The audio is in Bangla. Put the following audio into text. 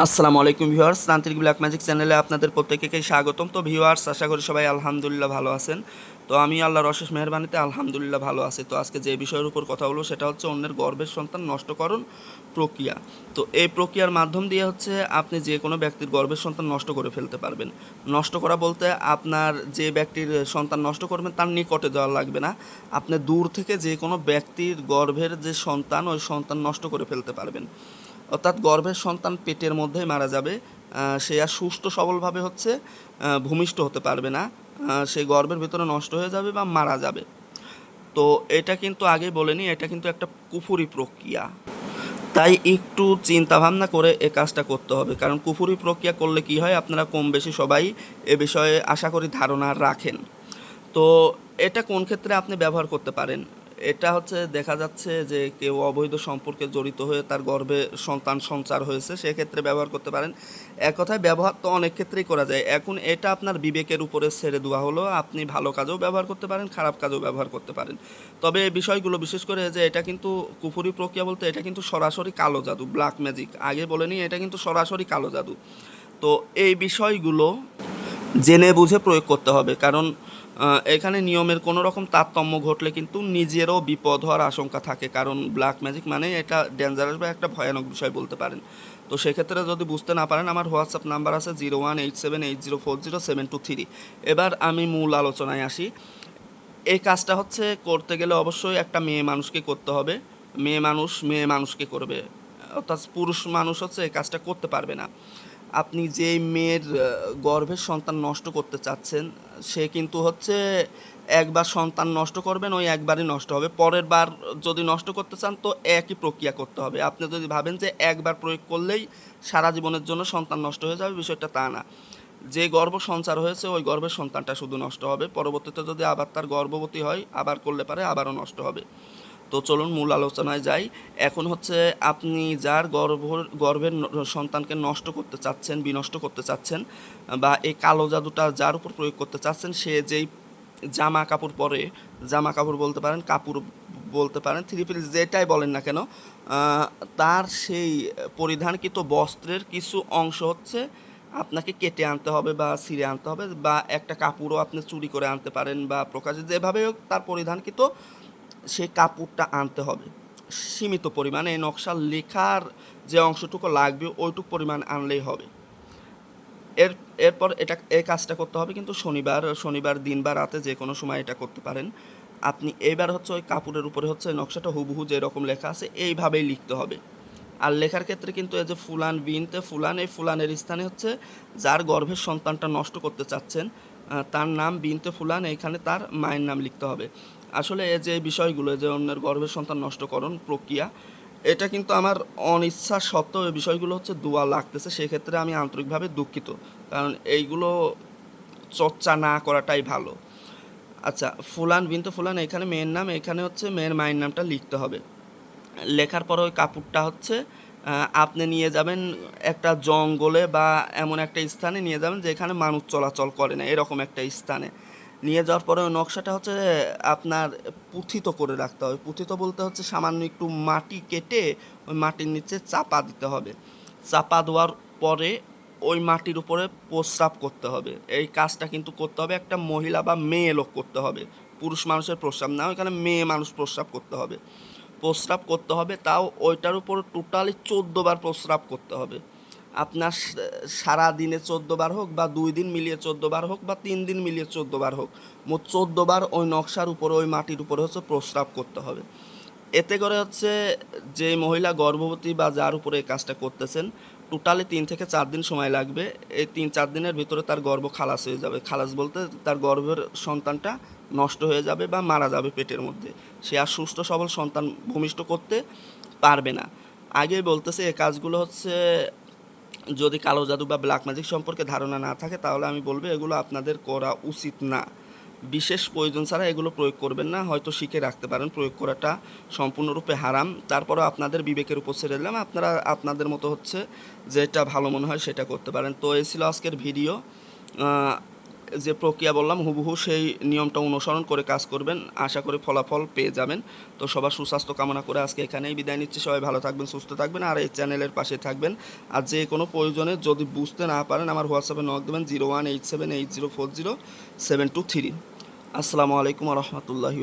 আসসালামু আলাইকুম ভিউয়ার্স তান্ত্রিক ব্ল্যাক ম্যাজিক চ্যানেলে আপনাদের প্রত্যেককে স্বাগতম। তো ভিউয়ার্স, আশা করি সবাই আলহামদুলিল্লাহ ভালো আছেন। তো আমি আল্লাহর অশেষ মেহরবানিতে আলহামদুলিল্লাহ ভালো আছি। তো আজকে যে বিষয়ের উপর কথা হলো সেটা হচ্ছে অন্যের গর্ভের সন্তান নষ্টকরণ প্রক্রিয়া। তো এই প্রক্রিয়ার মাধ্যম দিয়ে হচ্ছে আপনি যে কোনো ব্যক্তির গর্ভের সন্তান নষ্ট করে ফেলতে পারবেন। নষ্ট করা বলতে আপনার যে ব্যক্তির সন্তান নষ্ট করবেন তার নিকটে যাওয়া লাগবে না। আপনি দূর থেকে যে কোনো ব্যক্তির গর্ভের যে সন্তান, ওই সন্তান নষ্ট করে ফেলতে পারবেন। অর্থাৎ গর্ভের সন্তান পেটের মধ্যেই মারা যাবে সে আর সুস্থ সবলভাবে হচ্ছে ভূমিষ্ঠ হতে পারবে না সে গর্ভের ভিতরে নষ্ট হয়ে যাবে বা মারা যাবে। তো এটা কিন্তু আগে বলেনি, এটা কিন্তু একটা কুফুরি প্রক্রিয়া। তাই একটু চিন্তা ভাবনা করে এ কাজটা করতে হবে, কারণ কুফুরি প্রক্রিয়া করলে কি হয়, আপনারা কম বেশি সবাই এ বিষয়ে আশা করি ধারণা রাখেন। তো এটা কোন ক্ষেত্রে আপনি ব্যবহার করতে পারেন? এটা হচ্ছে দেখা যাচ্ছে যে কেউ অবৈধ সম্পর্কে জড়িত হয়ে তার গর্ভে সন্তান সঞ্চার হয়েছে, সেক্ষেত্রে ব্যবহার করতে পারেন। এক কথায় ব্যবহার তো অনেক ক্ষেত্রেই করা যায়। এখন এটা আপনার বিবেকের উপরে ছেড়ে দেওয়া হলো, আপনি ভালো কাজেও ব্যবহার করতে পারেন, খারাপ কাজেও ব্যবহার করতে পারেন। তবে এই বিষয়গুলো বিশেষ করে যে এটা কিন্তু কুফুরি প্রক্রিয়া বলতে এটা কিন্তু সরাসরি কালো জাদু ব্ল্যাক ম্যাজিক আগে বলে বলেনি এটা কিন্তু সরাসরি কালো জাদু। তো এই বিষয়গুলো জেনে বুঝে প্রয়োগ করতে হবে, কারণ এখানে নিয়মের কোনো রকম তারতম্য ঘটলে কিন্তু নিজেরও বিপদ হওয়ার আশঙ্কা থাকে, কারণ ব্ল্যাক ম্যাজিক মানে এটা ডেঞ্জারাস বা একটা ভয়ানক বিষয় বলতে পারেন। তো সেক্ষেত্রে যদি বুঝতে না পারেন, আমার হোয়াটসঅ্যাপ নাম্বার আছে zero one eight seven eight zero four zero seven two three. এবার আমি মূল আলোচনায় আসি। এই কাজটা হচ্ছে করতে গেলে অবশ্যই একটা মেয়ে মানুষকে করতে হবে। মেয়ে মানুষ মেয়ে মানুষকে করবে, অর্থাৎ পুরুষ মানুষ হচ্ছে এই কাজটা করতে পারবে না। আপনি যে মেয়ের গর্ভের সন্তান নষ্ট করতে চাচ্ছেন, সে কিন্তু হচ্ছে একবার সন্তান নষ্ট করবেন, ওই একবারই নষ্ট হবে। পরের বার যদি নষ্ট করতে চান, তো একই প্রক্রিয়া করতে হবে। আপনি যদি ভাবেন যে একবার প্রয়োগ করলেই সারা জীবনের জন্য সন্তান নষ্ট হয়ে যাবে, বিষয়টা তা না। যে গর্ভ সঞ্চার হয়েছে, ওই গর্ভের সন্তানটা শুধু নষ্ট হবে। পরবর্তীতে যদি আবার তার গর্ভবতী হয়, আবার করলে পারে, আবারও নষ্ট হবে। তো চলুন মূল আলোচনায় যাই। এখন হচ্ছে আপনি যার গর্ভ গর্ভের সন্তানকে নষ্ট করতে চাচ্ছেন, বিনষ্ট করতে চাচ্ছেন, বা এই কালো জাদুটা যার উপর প্রয়োগ করতে চাচ্ছেন, সে যেই জামা কাপড় পরে, জামা কাপড় বলতে পারেন, কাপড় বলতে পারেন, থ্রি পিস যেটাই বলেন না কেন তার সেই পরিধানকৃত বস্ত্রের কিছু অংশ হচ্ছে আপনাকে কেটে আনতে হবে বা ছিঁড়ে আনতে হবে, বা একটা কাপড়ও আপনি চুরি করে আনতে পারেন বা প্রকাশে যেভাবে হোক তার পরিধানকৃত সেই কাপড়টা আনতে হবে। সীমিত পরিমাণে এই নকশা লেখার যে অংশটুকু লাগবে, ওইটুকু পরিমাণ আনলেই হবে। এর, এরপর এটা, এই কাজটা করতে হবে কিন্তু শনিবার শনিবার দিন বা রাতে যে কোনো সময় এটা করতে পারেন। আপনি এইবার হচ্ছে ওই কাপড়ের উপরে হচ্ছে নকশাটা হুবহু যেরকম লেখা আছে, এইভাবেই লিখতে হবে। আর লেখার ক্ষেত্রে কিন্তু এই যে ফুলান বিনতে, ফুলান, এই ফুলানের স্থানে হচ্ছে যার গর্ভের সন্তানটা নষ্ট করতে চাচ্ছেন তার নাম বিনতে ফুলান, এইখানে তার মায়ের নাম লিখতে হবে। আসলে এই যে বিষয়গুলো যে অন্যের গর্ভের সন্তান নষ্টকরণ প্রক্রিয়া, এটা কিন্তু আমার অনিচ্ছা সত্ত্বেও এই বিষয়গুলো হচ্ছে দোয়া লাগতেছে। সেক্ষেত্রে আমি আন্তরিকভাবে দুঃখিত, কারণ এইগুলো চর্চা না করাটাই ভালো। আচ্ছা ফুলান, বিন্তু ফুলান, এখানে মেয়ের নাম, এখানে হচ্ছে মেয়ের মায়ের নামটা লিখতে হবে। লেখার পরে ওই কাপড়টা হচ্ছে আপনি নিয়ে যাবেন একটা জঙ্গলে বা এমন একটা স্থানে নিয়ে যাবেন যেখানে মানুষ চলাচল করে না, এরকম একটা স্থানে। নিয়ে যাওয়ার পরে ওই নকশাটা হচ্ছে আপনার পুথিত করে রাখতে হবে। পুথিত বলতে হচ্ছে সামান্য একটু মাটি কেটে ওই মাটির নিচে চাপা দিতে হবে। চাপা দেওয়ার পরে ওই মাটির উপরে প্রস্রাব করতে হবে। এই কাজটা কিন্তু করতে হবে, একটা মহিলা বা মেয়ে লোক করতে হবে। পুরুষ মানুষের প্রস্রাব না, ওইখানে মেয়ে মানুষ প্রস্রাব করতে হবে। প্রস্রাব করতে হবে, তাও ওইটার উপর টোটালি চোদ্দ বার প্রস্রাব করতে হবে। আপনার সারা দিনে বার হোক বা দুই দিন মিলিয়ে বার হোক বা তিন দিন মিলিয়ে বার হোক, মোট বার ওই নকশার উপরে, ওই মাটির উপরে হচ্ছে প্রস্রাব করতে হবে। এতে করে হচ্ছে যে মহিলা গর্ভবতী বা যার উপরে এই কাজটা করতেছেন, টোটালি তিন থেকে চার দিন সময় লাগবে। এই তিন চার দিনের ভিতরে তার গর্ভ খালাস হয়ে যাবে। খালাস বলতে তার গর্ভের সন্তানটা নষ্ট হয়ে যাবে বা মারা যাবে পেটের মধ্যে। সে আর সুস্থ সবল সন্তান ভূমিষ্ঠ করতে পারবে না। আগে বলতেছে এই কাজগুলো হচ্ছে যদি কালো জাদু বা ব্ল্যাক ম্যাজিক সম্পর্কে ধারণা না থাকে, তাহলে আমি বলব এগুলো আপনাদের করা উচিত না। বিশেষ প্রয়োজন ছাড়া এগুলো প্রয়োগ করবেন না, হয়তো শিখে রাখতে পারেন, প্রয়োগ করাটা সম্পূর্ণরূপে হারাম। তারপরও আপনাদের বিবেকের উপর ছেড়ে দিলাম, আপনারা আপনাদের মতো হচ্ছে যেটা ভালো মনে হয় সেটা করতে পারেন। তো এই ছিল আজকের ভিডিও। যে প্রক্রিয়া বললাম, হুবহু সেই নিয়মটা অনুসরণ করে কাজ করবেন। আশা করি ফলাফল পেয়ে যাবেন। তো সবার সুস্বাস্থ্য কামনা করে আজকে এখানেই বিদায় নিচ্ছি। সবাই ভালো থাকবেন, সুস্থ থাকবেন, আর এই চ্যানেলের পাশে থাকবেন। আর যে কোনো প্রয়োজনে যদি বুঝতে না পারেন, আমার হোয়াটসঅ্যাপে নক দেবেন, zero one eight seven eight zero four zero seven two three. আসসালামু আলাইকুম রহমতুল্লাহি